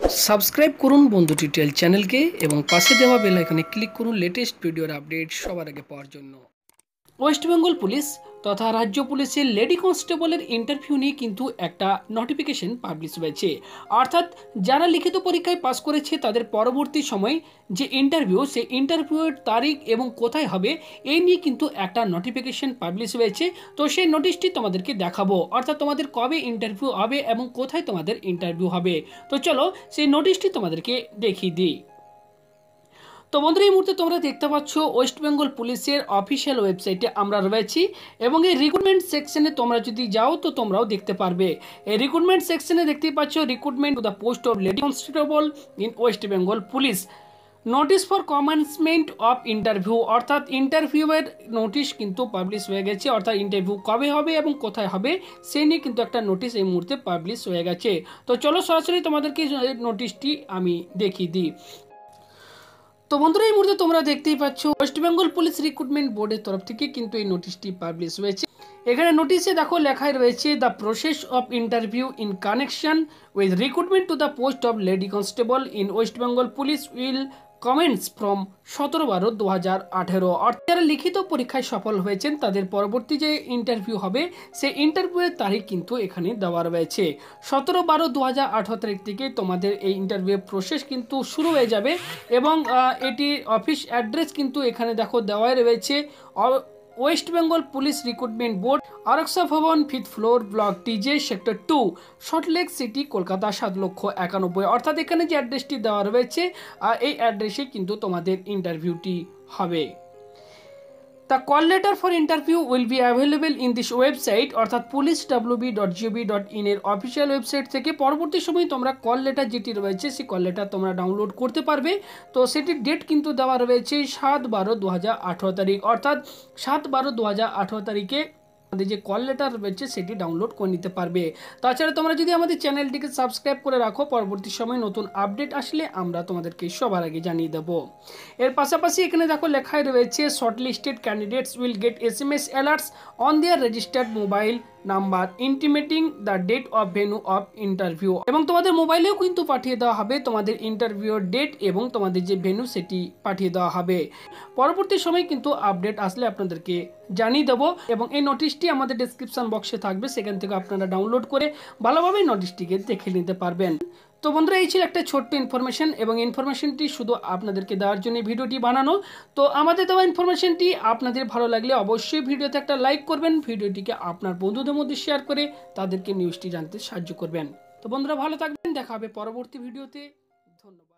Subscribe করুন বন্ধু tutorial চ্যানেলকে এবং পাশে দেওয়া বেল আইকনে ক্লিক করুন লেটেস্ট ভিডিওর আপডেট সবার আগে পাওয়ার জন্য। ওয়েস্ট বেঙ্গল পুলিশ তথা রাজ্য পুলিশের লেডি কনস্টেবলের ইন্টারভিউ নিয়ে কিন্তু একটা নোটিফিকেশন পাবলিশ হয়েছে। অর্থাৎ যারা লিখিত পরীক্ষায় পাস করেছে, তাদের পরবর্তী সময় যে ইন্টারভিউ সেই ইন্টারভিউয়ের তারিখ এবং কোথায় হবে এই নিয়ে কিন্তু একটা নোটিফিকেশন পাবলিশ হয়েছে। তো সেই নোটিশটি তোমাদেরকে দেখাবো। অর্থাৎ তোমাদের কবে ইন্টারভিউ হবে এবং কোথায় তোমাদের ইন্টারভিউ হবে। তো চলো সেই নোটিশটি তোমাদেরকে দেখিয়ে দিই। তো বন্ধুরা এই মুহূর্তে তোমরা দেখতে পাচ্ছ ওয়েস্ট বেঙ্গল পুলিশের অফিসিয়াল ওয়েবসাইটে আমরা রয়েছি এবং এই রিক্রুটমেন্ট সেকশনে তোমরা যদি যাও, তো তোমরাও দেখতে পারবে। এই রিক্রুটমেন্ট সেকশনে দেখতেই পাচ্ছ recruitment the post of lady constable in West Bengal police notice for commencement of interview অর্থাৎ ইন্টারভিউয়ের নোটিশ কিন্তু পাবলিশ হয়ে গেছে, অর্থাৎ ইন্টারভিউ কবে হবে এবং কোথায় হবে, সেই নিয়ে কিন্তু একটা নোটিশ এই মুহূর্তে পাবলিশ হয়ে গেছে। তো চলো সরাসরি তোমাদেরকে নোটিশটি আমি দেখিয়ে দিই। তো বন্ধুরা, এই মুহূর্তে তোমরা দেখতেই পাচ্ছ ওয়েস্ট বেঙ্গল পুলিশ রিক্রুটমেন্ট বোর্ডের তরফ থেকে কিন্তু এই নোটিশটি পাবলিশ হয়েছে। এখানে নোটিশে দেখো লেখায় রয়েছে the process of interview in connection with recruitment to the post of lady constable in West Bengal police will commence from সতেরো বারো দু হাজার আঠেরো। অর্থাৎ যারা লিখিত পরীক্ষায় সফল হয়েছেন, তাদের পরবর্তী যে ইন্টারভিউ হবে, সেই ইন্টারভিউয়ের তারিখ কিন্তু এখানে দেওয়া রয়েছে। সতেরো বারো দু হাজার আঠারো তারিখ থেকে তোমাদের এই ইন্টারভিউয়ের প্রসেস কিন্তু শুরু হয়ে যাবে এবং এটি অফিস অ্যাড্রেস কিন্তু এখানে দেখো দেওয়াই রয়েছে। West Bengal police recruitment board Araksha Bhavan fifth floor block TJ sector two Salt Lake city Kolkata সাত লক্ষ একানব্বই। অর্থাৎ এখানে যে অ্যাড্রেসটি দেওয়া রয়েছে এই অ্যাড্রেসে কিন্তু তোমাদের ইন্টারভিউটি হবে। The call letter for interview will be available in this website অর্থাৎ police WB dot GOB dot in এর অফিসিয়াল ওয়েবসাইট থেকে। পরবর্তী সময়ে তোমরা কল লেটার যেটি রয়েছে, সেই কল লেটার তোমরা ডাউনলোড করতে পারবে। তো সেটির ডেট কিন্তু দেওয়া রয়েছে সাত বারো দু হাজার আঠেরো তারিখ, অর্থাৎ সাত বারো দু হাজার আঠেরো তারিখে আমাদের যে কল লেটার রয়েছে সেটি ডাউনলোড করে নিতে পারবে। তাছাড়া তোমরা যদি আমাদের চ্যানেলটিকে সাবস্ক্রাইব করে রাখো, পরবর্তী সময় নতুন আপডেট আসলে আমরা তোমাদেরকে সবার আগে জানিয়ে দেবো। এর পাশাপাশি এখানে দেখো লেখায় রয়েছে short listed candidates will get S M S alerts on their registered mobile number intimating the date of venue of interview এবং তোমাদের মোবাইলেও কিন্তু পাঠিয়ে দেওয়া হবে তোমাদের ইন্টারভিউর ডেট এবং তোমাদের যে ভেনু সেটি পাঠিয়ে দেওয়া হবে। পরবর্তী সময় কিন্তু আপডেট আসলে আপনাদেরকে জানিয়ে দেবো এবং এই নোটিশটি আমাদের ডিসক্রিপশন বক্সে থাকবে, সেখান থেকে আপনারা ডাউনলোড করে ভালোভাবে নোটিশটিকে দেখে নিতে পারবেন। তো বন্ধুরা, এই ছিল একটা ছোট্ট ইনফরমেশন এবং ইনফরমেশনটি শুধু আপনাদেরকে দেওয়ার জন্য ভিডিওটি বানানো। তো আমাদের দেওয়া ইনফরমেশনটি আপনাদের ভালো লাগলে অবশ্যই ভিডিওতে একটা লাইক করবেন, ভিডিওটিকে আপনার বন্ধুদের মধ্যে শেয়ার করে তাদেরকে নিউজটি জানতে সাহায্য করবেন। তো বন্ধুরা, ভালো থাকবেন, দেখা হবে পরবর্তী ভিডিওতে। ধন্যবাদ।